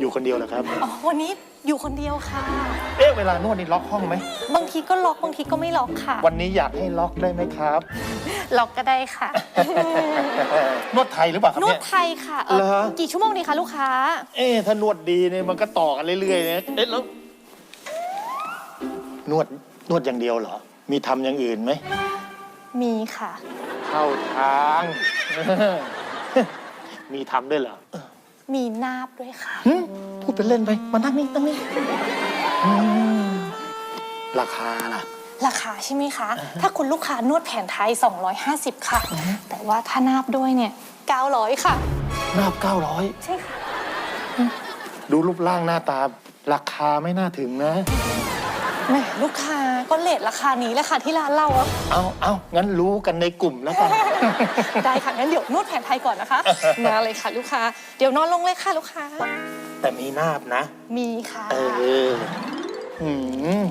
อยู่คนเดียวเหรอครับ อ๋อวันนี้อยู่คนเดียวค่ะ เอ๊ะเวลานวดนี่ล็อกห้องไหม บางทีก็ล็อกบางทีก็ไม่ล็อกค่ะ วันนี้อยากให้ล็อกได้ไหมครับ ล็อกก็ได้ค่ะ นวดไทยหรือเปล่าครับนวเนี่ดยไทยค่ะเออเหรอ กี่ชั่วโมงดีคะลูกค้า เอ๊ะถ้านวดดีเนี่ยมันก็ต่อกันเรื่อยๆนะเอ๊ะแล้วนวดนวดอย่างเดียวเหรอ มีทำอย่างอื่นไหม มีค่ะ เข้าทาง มีทำด้วยเหรอ มีนาบด้วยค่ะ หึพูดเป็นเล่นไป มานั่งนี่นั่งนี่อืมราคาล่ะ ราคาใช่ไหมคะ ถ้าคุณลูกค้านวดแผนไทย 250 ค่ะ แต่ว่าถ้านาบด้วยเนี่ย 900 ค่ะนาบเก้าร้อยใช่ค่ะ ดูรูปร่างหน้าตา ราคาไม่น่าถึงนะ แหมลูกค้าก็เลทราคานี้แหละค่ะที่ร้านเราอะเอาเอางั้นรู้กันในกลุ่มแล้วกัน ได้ค่ะงั้นเดี๋ยวนวดแผนไทยก่อนนะคะมาเลยค่ะลูกค้า เดี๋ยวนอนลงเลยค่ะลูกค้า แต่มีนาบนะ มีค่ะ เออหืม